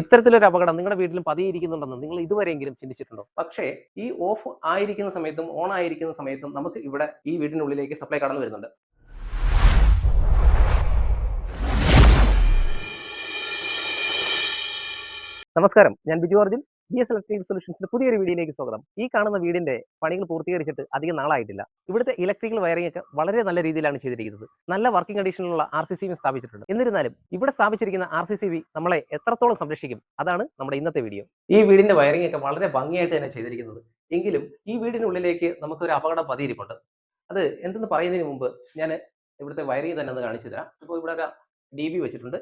ഇത്തരത്തിലൊരു അപകടം നിങ്ങളുടെ വീട്ടിലും പതിയിരിക്കുന്നുണ്ടെന്ന് നിങ്ങൾ ഇതുവരെയെങ്കിലും ചിന്തിച്ചിട്ടുണ്ടോ? പക്ഷേ ഈ ഓഫ് ആയിരിക്കുന്ന സമയത്തും ഓൺ ആയിരിക്കുന്ന സമയത്തും നമുക്ക് ഇവിടെ ഈ വീടിനുള്ളിലേക്ക് സപ്ലൈ കടന്നു വരുന്നുണ്ട്. നമസ്കാരം. ഞാൻ Biju Arjun. B S electric സൊല്യൂഷൻസിന്റെ പുതിയൊരു വീഡിയോയിലേക്ക് സ്വാഗതം. ഈ കാണുന്ന വീടിന്റെ പണികൾ പൂർത്തീകരിച്ചിട്ട് അധികം നാളായിട്ടില്ല. ഇവിടുത്തെ ഇലക്ട്രിക്കൽ വയറിംഗ് ഒക്കെ വളരെ നല്ല രീതിയിലാണ് ചെയ്തിരിക്കുന്നത്. നല്ല വർക്കിംഗ് കണ്ടീഷനിലുള്ള ആർ സി സി സ്ഥാപിച്ചിട്ടുണ്ട്. എന്നിരുന്നാലും ഇവിടെ സ്ഥാപിച്ചിരിക്കുന്ന ആർ സി സി നമ്മളെ എത്രത്തോളം സംരക്ഷിക്കും? അതാണ് നമ്മുടെ ഇന്നത്തെ വീഡിയോ. ഈ വീടിന്റെ വയറിംഗ് ഒക്കെ വളരെ ഭംഗിയായിട്ട് തന്നെ ചെയ്തിരിക്കുന്നത്. എങ്കിലും ഈ വീടിനുള്ളിലേക്ക് നമുക്കൊരു അപകടം പതിയിരിപ്പുണ്ട്. അത് എന്തെന്ന് പറയുന്നതിന് മുമ്പ് ഞാൻ ഇവിടുത്തെ വയറിംഗ് തന്നെ ഒന്ന് കാണിച്ചു തരാം. ഇപ്പോൾ ഇവിടെ ഒരു ഡി ബി വെച്ചിട്ടുണ്ട്.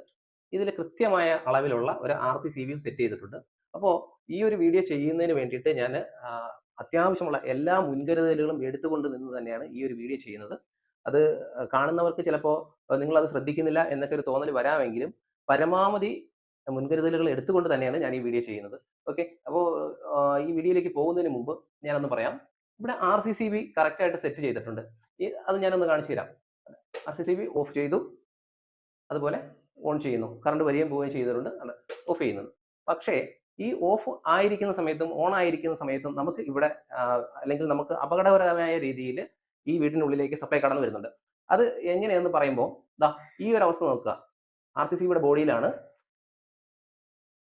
ഇതിൽ കൃത്യമായ അളവിലുള്ള ഒരു ആർ സി സി സെറ്റ് ചെയ്തിട്ടുണ്ട്. അപ്പോൾ ഈ ഒരു വീഡിയോ ചെയ്യുന്നതിന് വേണ്ടിയിട്ട് ഞാൻ അത്യാവശ്യമുള്ള എല്ലാ മുൻകരുതലുകളും എടുത്തുകൊണ്ട് നിന്ന് തന്നെയാണ് ഈ ഒരു വീഡിയോ ചെയ്യുന്നത്. അത് കാണുന്നവർക്ക് ചിലപ്പോൾ നിങ്ങൾ അത് ശ്രദ്ധിക്കുന്നില്ല എന്നൊക്കെ ഒരു തോന്നൽ വരാമെങ്കിലും പരമാവധി മുൻകരുതലുകൾ എടുത്തുകൊണ്ട് തന്നെയാണ് ഞാൻ ഈ വീഡിയോ ചെയ്യുന്നത്. ഓക്കെ അപ്പോൾ ഈ വീഡിയോയിലേക്ക് പോകുന്നതിന് മുമ്പ് ഞാനൊന്ന് പറയാം. ഇവിടെ ആർ സി സി ബി കറക്റ്റായിട്ട് സെറ്റ് ചെയ്തിട്ടുണ്ട്. അത് ഞാനൊന്ന് കാണിച്ചു തരാം. R C C B off ചെയ്തു. അതുപോലെ ഓൺ ചെയ്യുന്നു. കറണ്ട് വരികയും പോവുകയും ചെയ്തിട്ടുണ്ട്. ഓഫ് ചെയ്യുന്നത്. പക്ഷേ ഈ ഓഫ് ആയിരിക്കുന്ന സമയത്തും ഓൺ ആയിരിക്കുന്ന സമയത്തും നമുക്ക് ഇവിടെ അല്ലെങ്കിൽ നമുക്ക് അപകടപരമായ രീതിയിൽ ഈ വീടിനുള്ളിലേക്ക് സപ്ലൈ കടന്നു വരുന്നുണ്ട്. അത് എങ്ങനെയെന്ന് പറയുമ്പോൾ ദാ ഈ ഒരു അവസ്ഥ നോക്കുക. ആർ സി സിയുടെ ബോഡിയിലാണ്.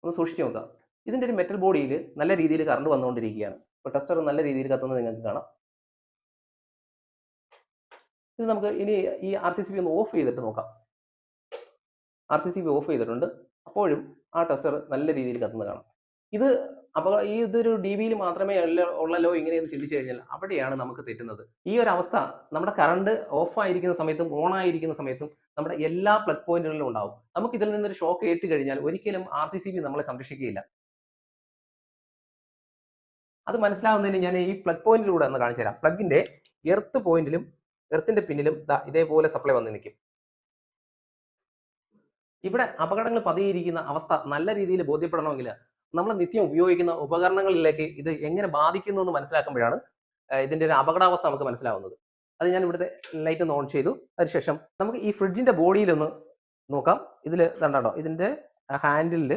ഒന്ന് സൂക്ഷിച്ചു നോക്കുക. ഇതിന്റെ ഒരു മെറ്റൽ ബോഡിയിൽ നല്ല രീതിയിൽ കറണ്ട് വന്നുകൊണ്ടിരിക്കുകയാണ്. ഇപ്പോൾ ടെസ്റ്റർ നല്ല രീതിയിൽ കത്തുന്നത് നിങ്ങൾക്ക് കാണാം. ഇത് നമുക്ക് ഇനി ഈ ആർ സി സി ബി ഒന്ന് ഓഫ് ചെയ്തിട്ട് നോക്കാം. R C C B off ചെയ്തിട്ടുണ്ട്. അപ്പോഴും ആ ടെസ്റ്റർ നല്ല രീതിയിൽ കത്തുന്നത് കാണാം. ഇത് അപ്പോൾ ഈ ഇതൊരു ഡി ബിയിൽ മാത്രമേ ഉള്ള ഉള്ളല്ലോ ഇങ്ങനെയെന്ന് ചിന്തിച്ചു കഴിഞ്ഞാൽ അവിടെയാണ് നമുക്ക് തെറ്റുന്നത്. ഈ ഒരു അവസ്ഥ നമ്മുടെ കറണ്ട് ഓഫ് ആയിരിക്കുന്ന സമയത്തും ഓൺ ആയിരിക്കുന്ന സമയത്തും നമ്മുടെ എല്ലാ പ്ലഗ് പോയിന്റുകളിലും ഉണ്ടാവും. നമുക്ക് ഇതിൽ നിന്നൊരു ഷോക്ക് ഏറ്റു കഴിഞ്ഞാൽ ഒരിക്കലും ആർ സി സി ബി നമ്മളെ സംരക്ഷിക്കുകയില്ല. അത് മനസ്സിലാവുന്നതിന് ഞാൻ ഈ പ്ലഗ് പോയിന്റിലൂടെ ഒന്ന് കാണിച്ചു തരാം. പ്ലഗിന്റെ എർത്ത് പോയിന്റിലും എർത്തിന്റെ പിന്നിലും ഇതേപോലെ സപ്ലൈ വന്ന് നിൽക്കും. ഇവിടെ അപകടങ്ങൾ പതിയിരിക്കുന്ന അവസ്ഥ നല്ല രീതിയിൽ ബോധ്യപ്പെടണമെങ്കിൽ നമ്മൾ നിത്യം ഉപയോഗിക്കുന്ന ഉപകരണങ്ങളിലേക്ക് ഇത് എങ്ങനെ ബാധിക്കുന്നു എന്ന് മനസ്സിലാക്കുമ്പോഴാണ് ഇതിന്റെ ഒരു അപകടാവസ്ഥ നമുക്ക് മനസ്സിലാവുന്നത്. അത് ഞാൻ ഇവിടുത്തെ ലൈറ്റ് ഒന്ന് ഓൺ ചെയ്തു. അതിനുശേഷം നമുക്ക് ഈ ഫ്രിഡ്ജിന്റെ ബോഡിയിലൊന്ന് നോക്കാം. ഇതിൽ കണ്ടോ ഇതിന്റെ ഹാൻഡിലിൽ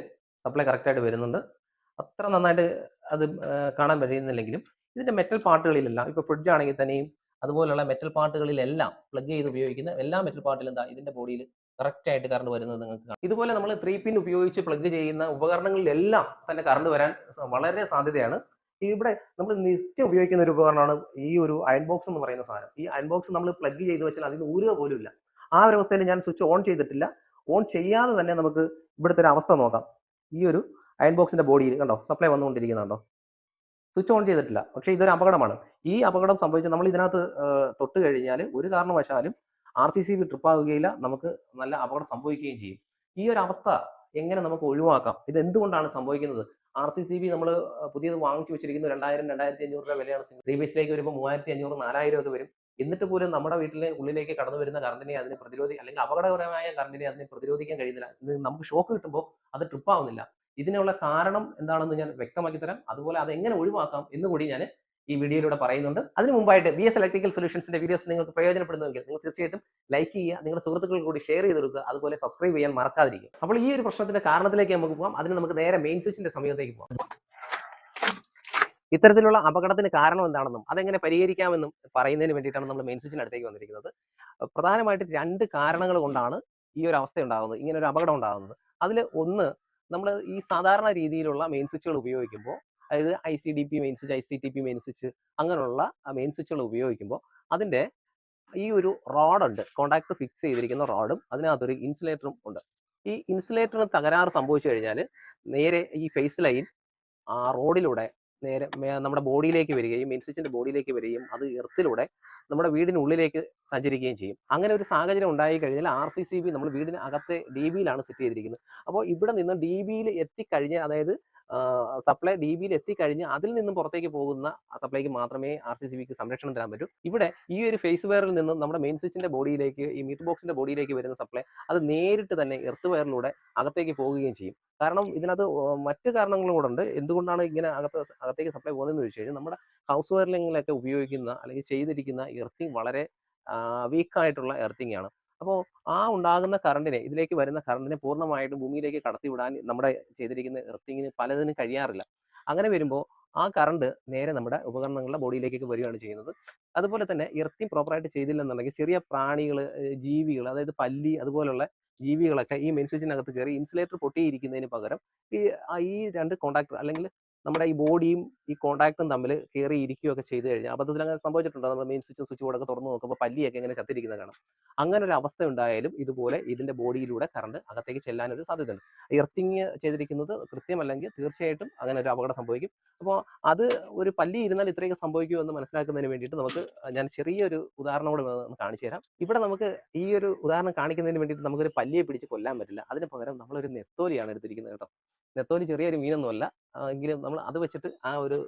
സപ്ലൈ കറക്റ്റായിട്ട് വരുന്നുണ്ട്. അത്ര നന്നായിട്ട് അത് കാണാൻ കഴിയുന്നില്ലെങ്കിലും ഇതിന്റെ മെറ്റൽ പാർട്ടുകളിലെല്ലാം ഇപ്പോൾ ഫ്രിഡ്ജ് ആണെങ്കിൽ തന്നെയും അതുപോലുള്ള മെറ്റൽ പാർട്ടുകളിലെല്ലാം പ്ലഗ് ചെയ്ത് ഉപയോഗിക്കുന്ന എല്ലാ മെറ്റൽ പാർട്ടിലും എന്താ ഇതിന്റെ ബോഡിയിൽ കറക്റ്റ് ആയിട്ട് കറണ്ട് വരുന്നത് നിങ്ങൾക്ക് കാണാം. ഇതുപോലെ നമ്മൾ ത്രീ പിൻ ഉപയോഗിച്ച് പ്ലഗ് ചെയ്യുന്ന ഉപകരണങ്ങളിലെല്ലാം തന്നെ കറണ്ട് വരാൻ വളരെ സാധ്യതയാണ്. ഇവിടെ നമ്മൾ നിത്യം ഉപയോഗിക്കുന്ന ഒരു ഉപകരണമാണ് ഈ ഒരു അയൺ ബോക്സ് എന്ന് പറയുന്ന സാധനം. ഈ അയൺ ബോക്സ് നമ്മൾ പ്ലഗ് ചെയ്ത് വെച്ചാൽ അതിന് ഊരുക പോലും ഇല്ല ആ ഒരു അവസ്ഥയിൽ ഞാൻ സ്വിച്ച് ഓൺ ചെയ്തിട്ടില്ല. ഓൺ ചെയ്യാതെ തന്നെ നമുക്ക് ഇവിടുത്തെ ഒരു അവസ്ഥ നോക്കാം. ഈ ഒരു അയൺ ബോക്സിന്റെ ബോഡിയിൽ കണ്ടോ സപ്ലൈ വന്നുകൊണ്ടിരിക്കുന്നുണ്ടോ സ്വിച്ച് ഓൺ ചെയ്തിട്ടില്ല. പക്ഷേ ഇതൊരു അപകടമാണ്. ഈ അപകടം സംഭവിച്ച് നമ്മൾ ഇതിനകത്ത് തൊട്ട് കഴിഞ്ഞാൽ ഒരു കാരണവശാലും R C C B trip ആവുകയില്ല നമുക്ക് നല്ല അപകടം സംഭവിക്കുകയും ചെയ്യും. ഈ ഒരു അവസ്ഥ എങ്ങനെ നമുക്ക് ഒഴിവാക്കാം? ഇത് എന്തുകൊണ്ടാണ് സംഭവിക്കുന്നത്? ആർ സി സി ബി നമ്മൾ പുതിയത് വാങ്ങിച്ചു വെച്ചിരിക്കുന്നത് രണ്ടായിരം രണ്ടായിരത്തി അഞ്ഞൂറ് രൂപ വിലയാണ്. ത്രീ ബീസിലേക്ക് വരുമ്പോൾ മൂവായിരത്തി അഞ്ഞൂറ് നാലായിരം ഒക്കെ വരും. എന്നിട്ട് പോലും നമ്മുടെ വീട്ടിലെ ഉള്ളിലേക്ക് കടന്നു വരുന്ന കറണ്ടിനെ അതിനെ പ്രതിരോധി അല്ലെങ്കിൽ അപകടകരമായ കറണ്ടിനെ അതിനെ പ്രതിരോധിക്കാൻ കഴിയുന്നില്ല. നമുക്ക് ഷോക്ക് കിട്ടുമ്പോൾ അത് ട്രിപ്പ് ആവുന്നില്ല. ഇതിനുള്ള കാരണം എന്താണെന്ന് ഞാൻ വ്യക്തമാക്കി തരാം. അതുപോലെ അത് എങ്ങനെ ഒഴിവാക്കാം എന്നുകൂടി ഞാൻ ഈ വീഡിയോയിലൂടെ പറയുന്നുണ്ട്. അതിന് മുമ്പായിട്ട് ബി എസ് ഇലക്ട്രിക്കൽ സൊല്യൂഷൻസിന്റെ വീഡിയോസ് നിങ്ങൾക്ക് പ്രയോജനപ്പെടുന്നുവെങ്കിൽ നിങ്ങൾ തീർച്ചയായിട്ടും ലൈക്ക് ചെയ്യുക നിങ്ങളുടെ സുഹൃത്തുക്കൾ കൂടി ഷെയർ ചെയ്ത് കൊടുക്കുക അതുപോലെ സബ്സ്ക്രൈബ് ചെയ്യാൻ മറക്കാതിരിക്കുക. അപ്പോൾ ഈ ഒരു പ്രശ്നത്തിന്റെ കാരണത്തിലേക്ക് നമുക്ക് പോകാം അതിന് നമുക്ക് നേരെ മെയിൻ സ്വിച്ചിന്റെ സമയത്തേക്ക് പോകാം ഇത്തരത്തിലുള്ള അപകടത്തിന് കാരണം എന്താണെന്നും അതെങ്ങനെ പരിഹരിക്കാമെന്നും പറയുന്നതിന് വേണ്ടിയിട്ടാണ് നമ്മൾ മെയിൻ സ്വിച്ചിന് അടുത്തേക്ക് വന്നിരിക്കുന്നത്. പ്രധാനമായിട്ട് രണ്ട് കാരണങ്ങൾ കൊണ്ടാണ് ഈ ഒരു അവസ്ഥ ഉണ്ടാകുന്നത് ഇങ്ങനെ ഒരു അപകടം ഉണ്ടാകുന്നത്. അതിൽ ഒന്ന് നമ്മൾ ഈ സാധാരണ രീതിയിലുള്ള മെയിൻ സ്വിച്ചുകൾ ഉപയോഗിക്കുമ്പോൾ അതായത് I C D P main switch I C T P main switch അങ്ങനെയുള്ള മെയിൻ സ്വിച്ചുകൾ ഉപയോഗിക്കുമ്പോൾ അതിന്റെ ഈ ഒരു റോഡുണ്ട് കോണ്ടാക്ട് ഫിക്സ് ചെയ്തിരിക്കുന്ന റോഡും അതിനകത്തൊരു ഇൻസുലേറ്ററും ഉണ്ട്. ഈ ഇൻസുലേറ്ററിന് തകരാറ് സംഭവിച്ചു കഴിഞ്ഞാൽ നേരെ ഈ ഫേസ് ലൈൻ ആ റോഡിലൂടെ നേരെ നമ്മുടെ ബോഡിയിലേക്ക് വരികയും മെയിൻ സ്വിച്ചിന്റെ ബോഡിയിലേക്ക് വരികയും അത് എർത്തിലൂടെ നമ്മുടെ വീടിനുള്ളിലേക്ക് സഞ്ചരിക്കുകയും ചെയ്യും. അങ്ങനെ ഒരു സാഹചര്യം ഉണ്ടായി കഴിഞ്ഞാൽ ആർ സി സി ബി നമ്മൾ വീടിന് അകത്തെ ഡി ബിയിലാണ് സെറ്റ് ചെയ്തിരിക്കുന്നത്. അപ്പോൾ ഇവിടെ നിന്ന് ഡി ബിയിൽ എത്തിക്കഴിഞ്ഞ് അതായത് സപ്ലൈ ഡി ബിയിൽ എത്തിക്കഴിഞ്ഞ് അതിൽ നിന്നും പുറത്തേക്ക് പോകുന്ന സപ്ലൈക്ക് മാത്രമേ ആർ സി സി ബിക്ക് സംരക്ഷണം തരാൻ പറ്റൂ. ഇവിടെ ഈ ഒരു ഫേസ് വയറിൽ നിന്നും നമ്മുടെ മെയിൻ സ്വിച്ചിന്റെ ബോഡിയിലേക്ക് ഈ മീറ്റ് ബോക്സിന്റെ ബോഡിയിലേക്ക് വരുന്ന സപ്ലൈ അത് നേരിട്ട് തന്നെ എർത്ത് വയറിലൂടെ അകത്തേക്ക് പോകുകയും ചെയ്യും. കാരണം ഇതിനകത്ത് മറ്റു കാരണങ്ങളും കൂടെ ഉണ്ട്. എന്തുകൊണ്ടാണ് ഇങ്ങനെ അകത്ത് അകത്തേക്ക് സപ്ലൈ പോകുന്നതെന്ന് ചോദിച്ചു കഴിഞ്ഞാൽ നമ്മുടെ ഹൗസ് വയറിലെങ്കിലൊക്കെ ഉപയോഗിക്കുന്ന അല്ലെങ്കിൽ ചെയ്തിരിക്കുന്ന എർത്തിങ് വളരെ വീക്ക് ആയിട്ടുള്ള എർത്തിങ് ആണ്. അപ്പോൾ ആ ഉണ്ടാകുന്ന കറണ്ടിനെ ഇതിലേക്ക് വരുന്ന കറണ്ടിനെ പൂർണമായിട്ടും ഭൂമിയിലേക്ക് കടത്തിവിടാൻ നമ്മുടെ ചെയ്തിരിക്കുന്ന എർത്തിങ്ങിന് പലതിനും കഴിയാറില്ല. അങ്ങനെ വരുമ്പോൾ ആ കറണ്ട് നേരെ നമ്മുടെ ഉപകരണങ്ങളുടെ ബോഡിയിലേക്കൊക്കെ വരികയാണ് ചെയ്യുന്നത്. അതുപോലെ തന്നെ എർത്തിങ് പ്രോപ്പറായിട്ട് ചെയ്തില്ലെന്നുണ്ടെങ്കിൽ ചെറിയ പ്രാണികൾ ജീവികൾ അതായത് പല്ലി അതുപോലുള്ള ജീവികളൊക്കെ ഈ മെയിൻ സ്വിച്ചിനകത്ത് കയറി ഇൻസുലേറ്റർ പൊട്ടിയിരിക്കുന്നതിന് പകരം ഈ ഈ രണ്ട് കോണ്ടാക്ടർ അല്ലെങ്കിൽ നമ്മുടെ ഈ ബോഡിയും ഈ കോൺടാക്ടും തമ്മിൽ കയറി ഇരിക്കുകയൊക്കെ ചെയ്തു കഴിഞ്ഞാൽ അബദ്ധത്തിൽ അങ്ങനെ സംഭവിച്ചിട്ടുണ്ടോ? നമ്മൾ മെയിൻ സ്വിച്ചും സ്വിച്ച് ബോർഡൊക്കെ തുറന്ന് നോക്കുമ്പോൾ പല്ലിയൊക്കെ ഇങ്ങനെ ചത്തിരിക്കുന്നത് കാണാം. അങ്ങനെ ഒരു അവസ്ഥ ഉണ്ടായാലും ഇതുപോലെ ഇതിന്റെ ബോഡിയിലൂടെ കറണ്ട് അകത്തേക്ക് ചെല്ലാനൊരു സാധ്യതയുണ്ട്. എർത്തിങ് ചെയ്തിരിക്കുന്നത് കൃത്യമല്ലെങ്കിൽ തീർച്ചയായിട്ടും അങ്ങനെ ഒരു അപകടം സംഭവിക്കും. അപ്പോൾ അത് ഒരു പല്ലി ഇരുന്നാൽ ഇത്രയൊക്കെ സംഭവിക്കുമോ എന്ന് മനസ്സിലാക്കുന്നതിന് വേണ്ടിയിട്ട് നമുക്ക് ഞാൻ ചെറിയൊരു ഉദാഹരണം കൂടെ കാണിച്ചു തരാം. ഇവിടെ നമുക്ക് ഈ ഒരു ഉദാഹരണം കാണിക്കുന്നതിന് വേണ്ടിയിട്ട് നമുക്കൊരു പല്ലിയെ പിടിച്ച് കൊല്ലാൻ പറ്റില്ല. അതിന് പകരം നമ്മളൊരു നെത്തോലിയാണ് എടുത്തിരിക്കുന്നത് കേട്ടോ. നെത്തോലി ചെറിയൊരു മീനൊന്നുമല്ല. എങ്കിലും നമ്മൾ അത് വെച്ചിട്ട് ആ ഒരു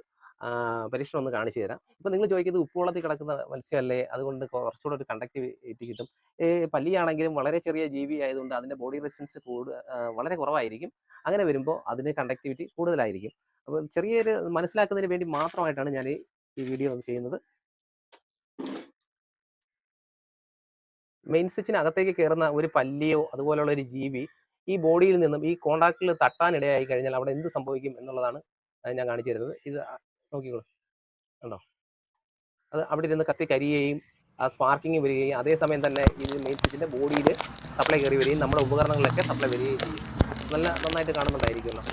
പരീക്ഷണം ഒന്ന് കാണിച്ചു തരാം. ഇപ്പൊ നിങ്ങൾ ചോദിക്കുന്നത് ഉപ്പുവെള്ളത്തിൽ കിടക്കുന്ന മത്സ്യമല്ലേ? അതുകൊണ്ട് കുറച്ചുകൂടെ ഒരു കണ്ടക്ടിവിറ്റി കിട്ടും. പല്ലിയാണെങ്കിലും വളരെ ചെറിയ ജീവി ആയതുകൊണ്ട് അതിന്റെ ബോഡി റെസിസ്റ്റൻസ് കൂടുതൽ വളരെ കുറവായിരിക്കും. അങ്ങനെ വരുമ്പോൾ അതിന് കണ്ടക്ടിവിറ്റി കൂടുതലായിരിക്കും. അപ്പോൾ ചെറിയൊരു മനസ്സിലാക്കുന്നതിന് വേണ്ടി മാത്രമായിട്ടാണ് ഞാൻ ഈ വീഡിയോ ചെയ്യുന്നത്. മെയിൻ സ്വിച്ചിന് അകത്തേക്ക് കയറുന്ന ഒരു പല്ലിയോ അതുപോലെയുള്ള ഒരു ജീവി ഈ ബോഡിയിൽ നിന്നും ഈ കോണ്ടാക്റ്റിൽ തട്ടാനിടയായി കഴിഞ്ഞാൽ അവിടെ എന്ത് സംഭവിക്കും എന്നുള്ളതാണ് ഞാൻ കാണിച്ചു തരുന്നത്. ഇത് നോക്കിക്കോളൂ. കണ്ടോ? അത് അവിടെ ഇരുന്ന് കത്തി കരിയുകയും ആ സ്പാർക്കിങ് വരികയും അതേസമയം തന്നെ ഈ മെയിൻ സ്വിച്ചിന്റെ ബോഡിയിൽ സപ്ലൈ കയറി വരികയും നമ്മുടെ ഉപകരണങ്ങളിലൊക്കെ സപ്ലൈ വരികയും ചെയ്യും. നല്ല നന്നായിട്ട് കാണുന്നുണ്ടായിരിക്കുമല്ലോ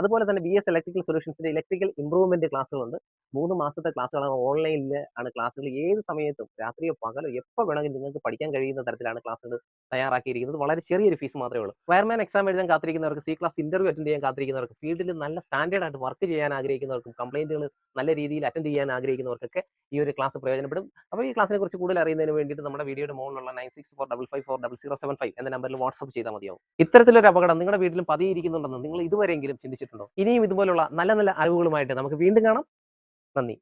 അതുപോലെ തന്നെ ബി എസ് ഇലക്ട്രിക്കൽ സൊല്യൂഷൻസിന്റെ ഇലക്ട്രിക്കൽ ഇംപ്രൂവ്മെന്റ് ക്ലാസ്സുകളുണ്ട്. മൂന്ന് മാസത്തെ ക്ലാസ്സുകളാണ് ഓൺലൈനിൽ ആണ് ക്ലാസ്സുകൾ. ഏത് സമയത്തും രാത്രിയോ പകലോ എപ്പോൾ വേണമെങ്കിലും നിങ്ങൾക്ക് പഠിക്കാൻ കഴിയുന്ന തരത്തിലാണ് ക്ലാസ്സുകൾ തയ്യാറാക്കിയിരിക്കുന്നത്. വളരെ ചെറിയൊരു ഫീസ് മാത്രമേ ഉള്ളൂ. വയർമാൻ എക്സാം എഴുതാൻ കാത്തിരിക്കുന്നവർക്ക് സി ക്ലാസ് ഇന്റർവ്യൂ അറ്റൻഡ് ചെയ്യാൻ കാത്തിരിക്കുന്നവർക്ക് ഫീൽഡിൽ നല്ല സ്റ്റാൻഡേർഡ് ആയിട്ട് വർക്ക് ചെയ്യാൻ ആഗ്രഹിക്കുന്നവർക്കും കംപ്ലൈന്റുകൾ നല്ല രീതിയിൽ അറ്റൻഡ് ചെയ്യാൻ ആഗ്രഹിക്കുന്നവർക്കൊക്കെ ഈ ഒരു ക്ലാസ് പ്രയോജനപ്പെടും. അപ്പോൾ ഈ ക്ലാസിനെ കുറിച്ച് കൂടുതൽ അറിയുന്നതിന് വേണ്ടിയിട്ട് നമ്മുടെ വീഡിയോയുടെ മുകളിലുള്ള nine six four double five four double zero seven five എന്ന നമ്പറിൽ വാട്സ്ആപ്പ് ചെയ്താൽ മതിയാവും. ഇത്തരത്തിലൊരു അപകടം നിങ്ങളുടെ വീട്ടിലും പതിയിരിക്കുന്നുണ്ടെന്ന് നിങ്ങൾ ഇതുവരെയെങ്കിലും ചിന്തിച്ചിട്ടുണ്ടോ? ഇനിയും ഇതുപോലുള്ള നല്ല നല്ല അറിവുകളുമായിട്ട് നമുക്ക് വീണ്ടും കാണാം. നന്ദി.